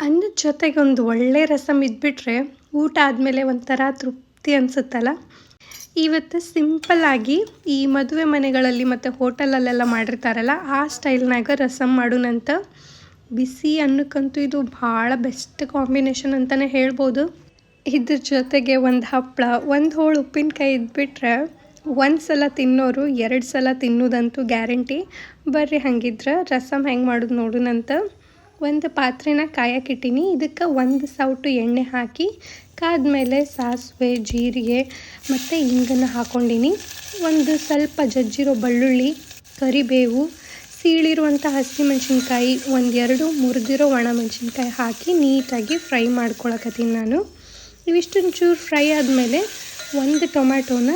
ಅನ್ನದ ಜೊತೆಗೆ ಒಂದು ಒಳ್ಳೆ ರಸಮ್ ಇದ್ಬಿಟ್ರೆ ಊಟ ಆದಮೇಲೆ ಒಂಥರ ತೃಪ್ತಿ ಅನಿಸುತ್ತಲ್ಲ? ಇವತ್ತು ಸಿಂಪಲ್ಲಾಗಿ ಈ ಮದುವೆ ಮನೆಗಳಲ್ಲಿ ಮತ್ತು ಹೋಟೆಲಲ್ಲೆಲ್ಲ ಮಾಡಿರ್ತಾರಲ್ಲ, ಆ ಸ್ಟೈಲ್ನಾಗ ರಸಮ್ ಮಾಡೋಣಂತ ಬಿಸಿ ಅನ್ನಕ್ಕಂತೂ ಇದು ಭಾಳ ಬೆಸ್ಟ್ ಕಾಂಬಿನೇಷನ್ ಅಂತಲೇ ಹೇಳ್ಬೋದು. ಇದ್ರ ಜೊತೆಗೆ ಒಂದು ಹಪ್ಪಳ ಒಂದು ಹೋಳು ಉಪ್ಪಿನಕಾಯಿ ಇದ್ಬಿಟ್ರೆ ಒಂದು ಸಲ ತಿನ್ನೋರು ಎರಡು ಸಲ ತಿನ್ನೋದಂತೂ ಗ್ಯಾರಂಟಿ. ಬರ್ರಿ ಹಾಗಿದ್ರೆ ರಸಮ್ ಹೆಂಗೆ ಮಾಡೋದು ನೋಡೋಣಂತ. ಒಂದು ಪಾತ್ರೆನ ಕಾಯಕ್ಕಿಟ್ಟೀನಿ ಇದಕ್ಕೆ ಒಂದು ಸೌಟು ಎಣ್ಣೆ ಹಾಕಿ, ಕಾದ್ಮೇಲೆ ಸಾಸಿವೆ, ಜೀರಿಗೆ ಮತ್ತು ಹಿಂಗನ್ನು ಹಾಕ್ಕೊಂಡಿನಿ ಒಂದು ಸ್ವಲ್ಪ ಜಜ್ಜಿರೋ ಬೆಳ್ಳುಳ್ಳಿ, ಕರಿಬೇವು ಸೀಳಿರುವಂಥ ಹಸಿಮೆಣ್ಸಿನ್ಕಾಯಿ, ಒಂದೆರಡು ಮುರಿದಿರೋ ಒಣಮೆಣ್ಸಿನ್ಕಾಯಿ ಹಾಕಿ ನೀಟಾಗಿ ಫ್ರೈ ಮಾಡ್ಕೊಳಕತ್ತೀನಿ ನಾನು. ಇವಿಷ್ಟೊಂದು ಚೂರು ಫ್ರೈ ಆದಮೇಲೆ ಒಂದು ಟೊಮ್ಯಾಟೋನ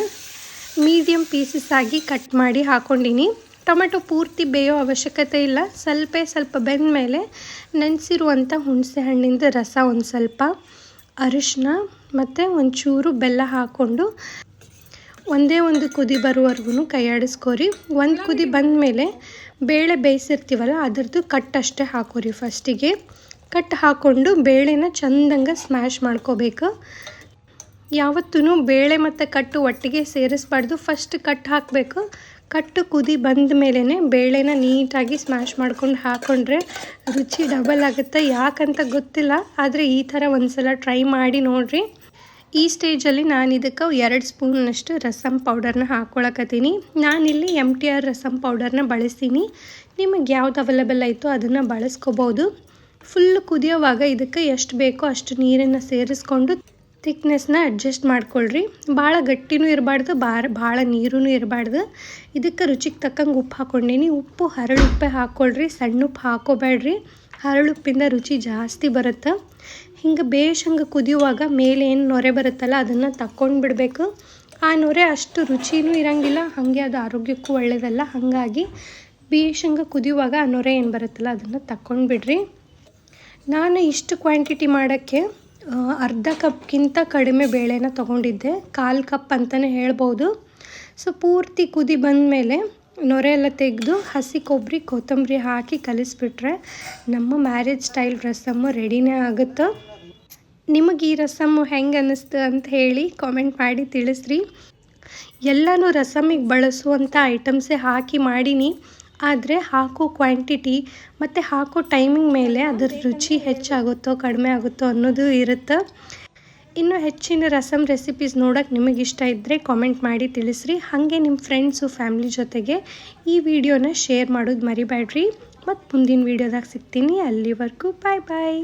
ಮೀಡಿಯಮ್ ಪೀಸಸ್ ಆಗಿ ಕಟ್ ಮಾಡಿ ಹಾಕ್ಕೊಂಡೀನಿ ಟೊಮೆಟೊ ಪೂರ್ತಿ ಬೇಯೋ ಅವಶ್ಯಕತೆ ಇಲ್ಲ. ಸ್ವಲ್ಪ ಸ್ವಲ್ಪ ಬೆಂದ ಮೇಲೆ ನೆನೆಸಿರುವಂಥ ಹುಣಸೆ ಹಣ್ಣಿಂದ ರಸ ಒಂದು ಸ್ವಲ್ಪ ಅರಿಶಿನ ಮತ್ತು ಒಂಚೂರು ಬೆಲ್ಲ ಹಾಕ್ಕೊಂಡು ಒಂದೇ ಒಂದು ಕುದಿ ಬರುವವರೆಗೂ ಕೈಯಾಡಿಸ್ಕೋರಿ. ಒಂದು ಕುದಿ ಬಂದ ಮೇಲೆ ಬೇಳೆ ಬೇಯಿಸಿರ್ತೀವಲ್ಲ ಅದರದ್ದು ಕಟ್ಟಷ್ಟೇ ಹಾಕೋರಿ ಫಸ್ಟಿಗೆ. ಕಟ್ ಹಾಕ್ಕೊಂಡು ಬೇಳೆನ ಚಂದಂಗೆ ಸ್ಮ್ಯಾಶ್ ಮಾಡ್ಕೋಬೇಕು. ಯಾವತ್ತೂ ಬೇಳೆ ಮತ್ತು ಕಟ್ಟು ಒಟ್ಟಿಗೆ ಸೇರಿಸ್ಬಾರ್ದು. ಫಸ್ಟ್ ಕಟ್ ಹಾಕಬೇಕು. ಕಟ್ಟು ಕುದಿ ಬಂದ ಮೇಲೇ ಬೇಳೆನ ನೀಟಾಗಿ ಸ್ಮ್ಯಾಶ್ ಮಾಡ್ಕೊಂಡು ಹಾಕ್ಕೊಂಡ್ರೆ ರುಚಿ ಡಬಲ್ ಆಗುತ್ತೆ. ಯಾಕಂತ ಗೊತ್ತಿಲ್ಲ, ಆದರೆ ಈ ಥರ ಒಂದು ಸಲ ಟ್ರೈ ಮಾಡಿ ನೋಡಿರಿ. ಈ ಸ್ಟೇಜಲ್ಲಿ ನಾನು ಇದಕ್ಕೆ ಎರಡು ಸ್ಪೂನಷ್ಟು ರಸಮ್ ಪೌಡರ್ನ ಹಾಕ್ಕೊಳಕತ್ತೀನಿ ನಾನಿಲ್ಲಿ ಎಂ ಟಿ ಆರ್ ರಸಮ್ ಪೌಡರ್ನ ಬಳಸ್ತೀನಿ. ನಿಮಗೆ ಯಾವ್ದು ಅವೈಲೇಬಲ್ ಆಯಿತು ಅದನ್ನು ಬಳಸ್ಕೋಬೋದು. ಫುಲ್ ಕುದಿಯೋವಾಗ ಇದಕ್ಕೆ ಎಷ್ಟು ಬೇಕೋ ಅಷ್ಟು ನೀರನ್ನು ಸೇರಿಸ್ಕೊಂಡು ತಿಕ್ನೆಸ್ನ ಅಡ್ಜಸ್ಟ್ ಮಾಡ್ಕೊಳ್ರಿ. ಭಾಳ ಗಟ್ಟಿನೂ ಇರಬಾರ್ದು ಬಾರ ಭಾಳ ನೀರೂ ಇರಬಾರ್ದು. ಇದಕ್ಕೆ ರುಚಿಗೆ ತಕ್ಕಂಗೆ ಉಪ್ಪು ಹಾಕ್ಕೊಂಡೀನಿ. ಉಪ್ಪು ಹರಳುಪ್ಪೆ ಹಾಕ್ಕೊಳ್ರಿ ಸಣ್ಣ ಉಪ್ಪು ಹಾಕೋಬೇಡ್ರಿ ಹರಳುಪ್ಪಿಂದ ರುಚಿ ಜಾಸ್ತಿ ಬರುತ್ತೆ. ಹಿಂಗೆ ಬೇಷ್ ಕುದಿಯುವಾಗ ಮೇಲೆ ಏನು ನೊರೆ ಬರುತ್ತಲ್ಲ, ಅದನ್ನು ತಕ್ಕೊಂಡು ಬಿಡಬೇಕು. ಆ ನೊರೆ ಅಷ್ಟು ರುಚಿನೂ ಇರೋಂಗಿಲ್ಲ, ಹಾಗೆ ಅದು ಆರೋಗ್ಯಕ್ಕೂ ಒಳ್ಳೆಯದಲ್ಲ ಹಾಗಾಗಿ ಬೇಷ್ ಕುದಿಯುವಾಗ ಆ ನೊರೆ ಏನು ಬರುತ್ತಲ್ಲ, ಅದನ್ನು ತಕ್ಕೊಂಡು ಬಿಡ್ರಿ. ನಾನು ಇಷ್ಟು ಕ್ವಾಂಟಿಟಿ ಮಾಡೋಕ್ಕೆ ಅರ್ಧ ಕಪ್ಗಿಂತ ಕಡಿಮೆ ಬೇಳೆನ ತೊಗೊಂಡಿದ್ದೆ. ಕಾಲು ಕಪ್ ಅಂತಲೇ ಹೇಳ್ಬೋದು. ಸೊ, ಪೂರ್ತಿ ಕುದಿ ಬಂದಮೇಲೆ ನೊರೆ ಎಲ್ಲ ತೆಗೆದು ಹಸಿ ಕೊಬ್ಬರಿ, ಕೊತ್ತಂಬರಿ ಹಾಕಿ ಕಲಿಸ್ಬಿಟ್ರೆ ನಮ್ಮ ಮ್ಯಾರೇಜ್ ಸ್ಟೈಲ್ ರಸಮ್ಮು ರೆಡಿನೇ ಆಗುತ್ತೆ? ನಿಮಗೆ ಈ ರಸಮ್ಮು ಹೆಂಗೆ ಅನ್ನಿಸ್ತು ಅಂತ ಹೇಳಿ ಕಾಮೆಂಟ್ ಮಾಡಿ ತಿಳಿಸ್ರಿ. ಎಲ್ಲನೂ ರಸಮ್ಮಿಗೆ ಬಳಸುವಂಥ ಐಟಮ್ಸೇ ಹಾಕಿ ಮಾಡೀನಿ. ಆದರೆ ಹಾಕೋ ಕ್ವಾಂಟಿಟಿ ಮತ್ತು ಹಾಕೋ ಟೈಮಿಂಗ್ ಮೇಲೆ ಅದರ ರುಚಿ ಹೆಚ್ಚಾಗುತ್ತೋ ಕಡಿಮೆ ಆಗುತ್ತೋ ಅನ್ನೋದು ಇರುತ್ತೆ. ಇನ್ನು ಹೆಚ್ಚಿನ ರಸಮ್ ರೆಸಿಪೀಸ್ ನೋಡೋಕ್ಕೆ ನಿಮಗೆ ಇಷ್ಟ ಇದ್ದರೆ ಕಾಮೆಂಟ್ ಮಾಡಿ ತಿಳಿಸ್ರಿ. ಹಾಗೆ ನಿಮ್ಮ ಫ್ರೆಂಡ್ಸು ಫ್ಯಾಮ್ಲಿ ಜೊತೆಗೆ ಈ ವಿಡಿಯೋನ ಶೇರ್ ಮಾಡೋದು ಮರಿಬೇಡ್ರಿ ಮತ್ತು ಮುಂದಿನ ವೀಡಿಯೋದಾಗ ಸಿಗ್ತೀನಿ. ಅಲ್ಲಿವರೆಗೂ ಬಾಯ್ ಬಾಯ್